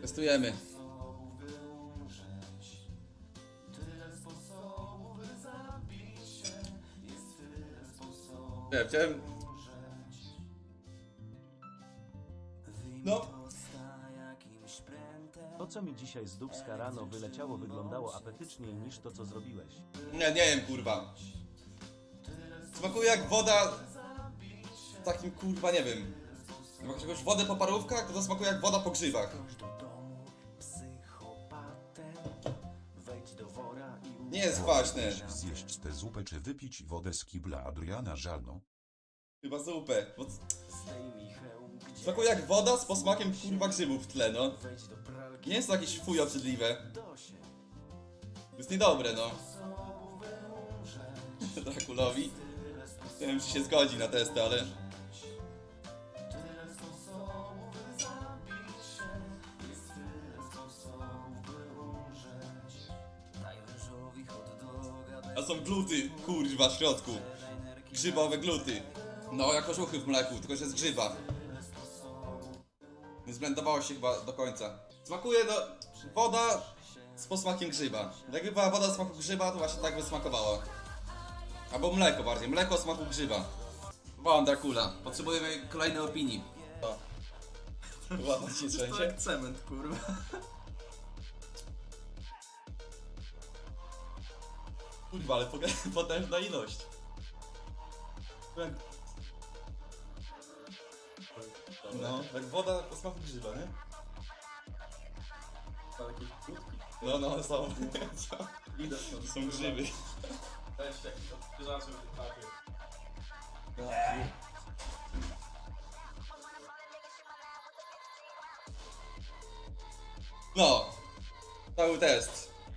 Testujemy. Ja chciałem... No. To, co mi dzisiaj z Dubska rano wyleciało, wyglądało apetyczniej niż to, co zrobiłeś. Nie, nie wiem, kurwa. Smakuje jak woda... Takim, kurwa, nie wiem. Jak jakąś wodę po parówkach, to, to smakuje jak woda po grzybach. Nie jest kwaśne. Zjeść tę zupę czy wypić wodę z kibla Adriana Żalno? Chyba zupę. Bo... Smakuje jak woda z posmakiem, kurwa, grzybów w tle, no. Nie jest to jakieś fuj obrzydliwe. To jest niedobre, no. Drakulowi. Nie wiem, czy się zgodzi na testy, ale... A są gluty, kurwa, w środku. Grzybowe gluty. No, jak ożuchy w mleku, tylko że z grzyba. Nie zblendowało się chyba do końca. Smakuje, no, woda z posmakiem grzyba. Jakby była woda z smaku grzyba, to właśnie tak by smakowała. Albo mleko bardziej, mleko o smaku grzyba. Wam Dracula, potrzebujemy kolejnej opinii. O. Ładnie się trzęsie. cement, kurwa. Kurwa, ale poga- potężna ilość. Jak... No, jak woda o smaku grzyba, nie? No, no, są. Idę są grzyby. Jakiś odkurzaczy papier. No, to był test.